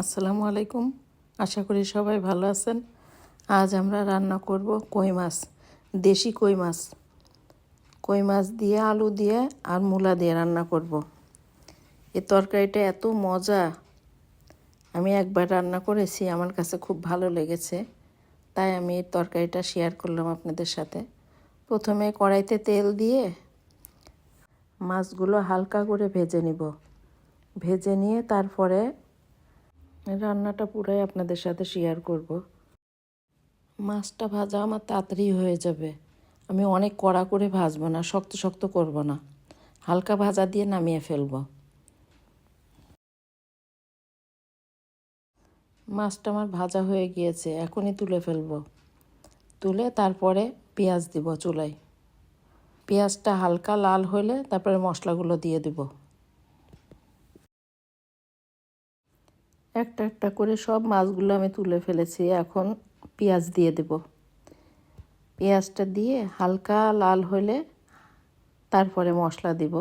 আসসালামু আলাইকুম। আশা করি সবাই ভালো আছেন। আজ আমরা রান্না করব কই মাছ, দেশি কই মাছ। কই মাছ দিয়ে আলু দিয়ে আর মূলা দিয়ে রান্না করব। এই তরকারিটা এত মজা। আমি একবার রান্না করেছি, আমার কাছে খুব ভালো লেগেছে। তাই আমি এই তরকারিটা শেয়ার করলাম আপনাদের সাথে। প্রথমে কড়াইতে তেল দিয়ে মাছগুলো হালকা করে ভেজে নিব। ভেজে নিয়ে তারপরে রান্নাটা পুরাই আপনাদের সাথে শেয়ার করব। মাছটা ভাজা আমার তাড়াতাড়ি হয়ে যাবে। আমি অনেক কড়া করে ভাজবো না, শক্ত শক্ত করব না। হালকা ভাজা দিয়ে নামিয়ে ফেলব। মাছটা আমার ভাজা হয়ে গিয়েছে, এখনই তুলে ফেলব। তুলে তারপরে পেঁয়াজ দিব চুলায়। পেঁয়াজটা হালকা লাল হলে তারপরে মশলাগুলো দিয়ে দিব। একটা একটা করে সব মাছগুলো আমি তুলে ফেলেছি। এখন পেঁয়াজ দিয়ে দেব। পেঁয়াজটা দিয়ে হালকা লাল হলে তারপরে মশলা দিব।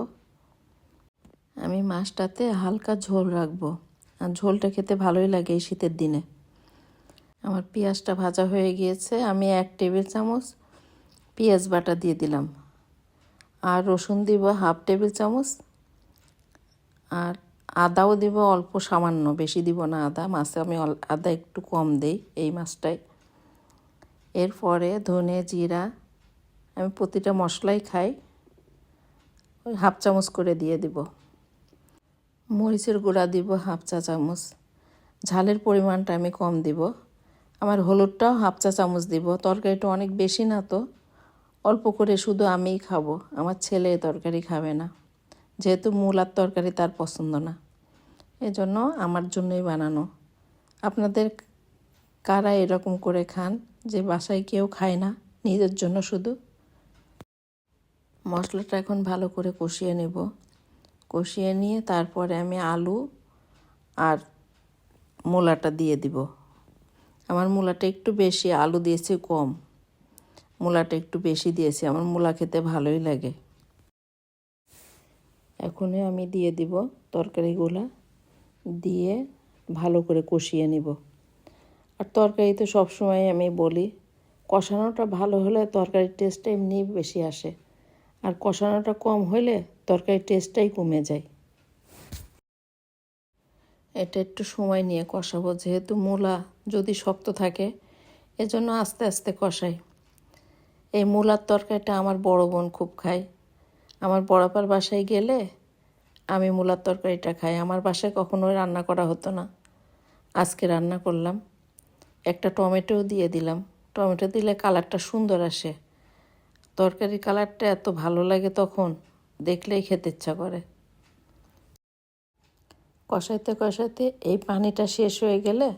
আমি মাছটাতে হালকা ঝোল রাখব। আর ঝোলটা খেতে ভালোই লাগে এই শীতের দিনে। আমার পেঁয়াজটা ভাজা হয়ে গিয়েছে। আমি এক টেবিল চামচ পেঁয়াজ বাটা দিয়ে দিলাম। আর রসুন দিব হাফ টেবিল চামচ। আর আদাও দিব, অল্প সামান্য। বেশি দিব না আদা। মাছে আমি আদা একটু কম দেই এই মাছটায় এরপরে ধনে, জিরা, আমি প্রতিটা মশলাই খাই। ওই হাফ চামচ করে দিয়ে দিব। মরিচের গুঁড়া দিব হাফ চা চামচ। ঝালের পরিমাণটা আমি কম দিব। আমার হলুদটাও হাফ চা চামচ দিব। তরকারিটা অনেক বেশি না তো। অল্প করে শুধু আমিই খাব। আমার ছেলে তরকারি খাবে না। যেহেতু মূলার তরকারি তার পছন্দ না। এজন্য আমার জন্যই বানানো। আপনাদের কারা এরকম করে খান যে বাসায় কেউ খায় না, নিজের জন্য শুধু? মশলাটা এখন ভালো করে কষিয়ে নেব। কষিয়ে নিয়ে তারপরে আমি আলু আর মূলাটা দিয়ে দিব। আমার মূলাটা একটু বেশি, আলু দিয়েছি কম। মূলাটা একটু বেশি দিয়েছি, আমার মূলা খেতে ভালোই লাগে। এখনই আমি দিয়ে দিব তরকারিগুলা। দিয়ে ভালো করে কষিয়ে নিব। আর তরকারি তো সবসময় আমি বলি, কষানোটা ভালো হলে তরকারির টেস্টটা এমনি বেশি আসে। আর কষানোটা কম হলে তরকারির টেস্টটাই কমে যায়। এটা একটু সময় নিয়ে কষাবো, যেহেতু মূলা যদি শক্ত থাকে, এজন্য আস্তে আস্তে কষাই। এই মূলার তরকারিটা আমার বড় বোন খুব খায়। আমার বড়াপার বাসায় গেলে আমি মূলার তরকারিটা খাই। আমার বাসায় কখনোই রান্না করা হতো না। আজকে রান্না করলাম। একটা টমেটোও দিয়ে দিলাম। টমেটো দিলে কালারটা সুন্দর আসে। তরকারির কালারটা এত ভালো লাগে তখন, দেখলেই খেতে ইচ্ছা করে। কষাইতে কষাইতে এই পানিটা শেষ হয়ে গেলে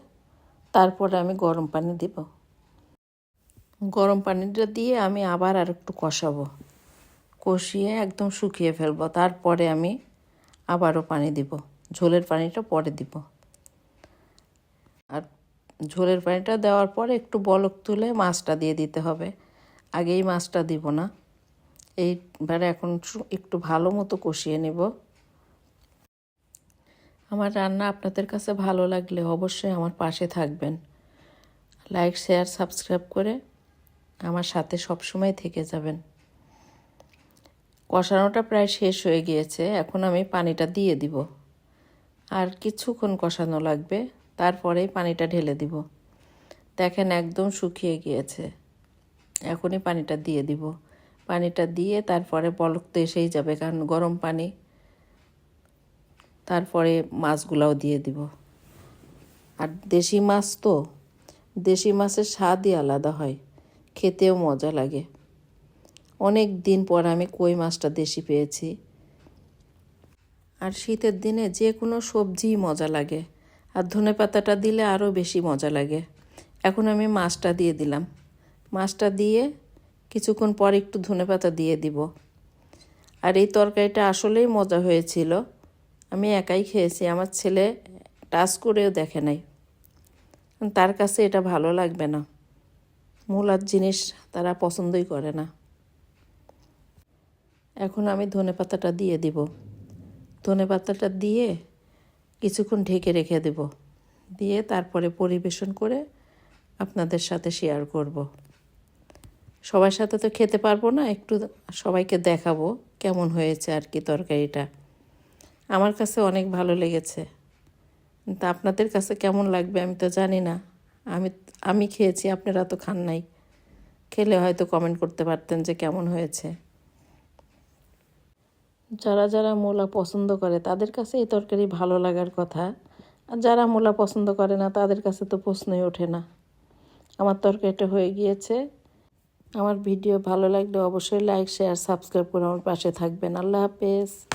তারপরে আমি গরম পানি দিব। গরম পানিটা দিয়ে আমি আবার আর একটু কষাবো। কষিয়ে একদম শুকিয়ে ফেলব। তারপরে আমি আবারও পানি দিব। ঝোলের পানিটা পরে দিব। আর ঝোলের পানিটা দেওয়ার পরে একটু বলক তুলে মাছটা দিয়ে দিতে হবে। আগেই মাছটা দিব না। এইবারে এখন একটু ভালো মতো কষিয়ে নেব। আমার রান্না আপনাদের কাছে ভালো লাগলে অবশ্যই আমার পাশে থাকবেন। লাইক, শেয়ার, সাবস্ক্রাইব করে আমার সাথে সবসময় থেকে যাবেন। কষানোটা প্রায় শেষ হয়ে গিয়েছে, এখন আমি পানিটা দিয়ে দিব। আর কিছুক্ষণ কষানো লাগবে, তারপরেই পানিটা ঢেলে দিব। দেখেন একদম শুকিয়ে গিয়েছে। এখনই পানিটা দিয়ে দিব। পানিটা দিয়ে তারপরে বলক তো এসেই যাবে, কারণ গরম পানি। তারপরে মাছগুলাও দিয়ে দিব। আর দেশি মাছ তো, দেশি মাছের স্বাদই আলাদা হয়, খেতেও মজা লাগে। অনেক দিন পর আমি কই মাছটা দেশি পেয়েছি। আর শীতের দিনে যে কোনো সবজিই মজা লাগে। আর ধনে পাতাটা দিলে আরও বেশি মজা লাগে। এখন আমি মাছটা দিয়ে দিলাম। মাছটা দিয়ে কিছুক্ষণ পর একটু ধনে পাতা দিয়ে দিব। আর এই তরকারিটা আসলেই মজা হয়েছিল। আমি একাই খেয়েছি, আমার ছেলে টাচ করেও দেখে নাই। তার কাছে এটা ভালো লাগবে না। মূলার জিনিস তারা পছন্দই করে না। এখন আমি ধনে পাতাটা দিয়ে দিব। ধনে পাতাটা দিয়ে কিছুক্ষণ ঢেকে রেখে দেব। দিয়ে তারপরে পরিবেশন করে আপনাদের সাথে শেয়ার করব। সবার সাথে তো খেতে পারব না, একটু সবাইকে দেখাবো কেমন হয়েছে আর কি তরকারিটা। আমার কাছে অনেক ভালো লেগেছে। তা আপনাদের কাছে কেমন লাগবে আমি তো জানি না। আমি আমি খেয়েছি, আপনারা তো খান নাই। খেলে হয়তো কমেন্ট করতে পারতেন যে কেমন হয়েছে। যারা যারা মোলা পছন্দ করে তাদের কাছে এই তরকারি ভালো লাগার কথা। আর যারা মোলা পছন্দ করে না তাদের কাছে তো প্রশ্নই ওঠে না। আমার তরকারিটা হয়ে গিয়েছে। আমার ভিডিও ভালো লাগলে অবশ্যই লাইক শেয়ার সাবস্ক্রাইব করে আমার পাশে থাকবেন। আল্লাহ হাফেজ।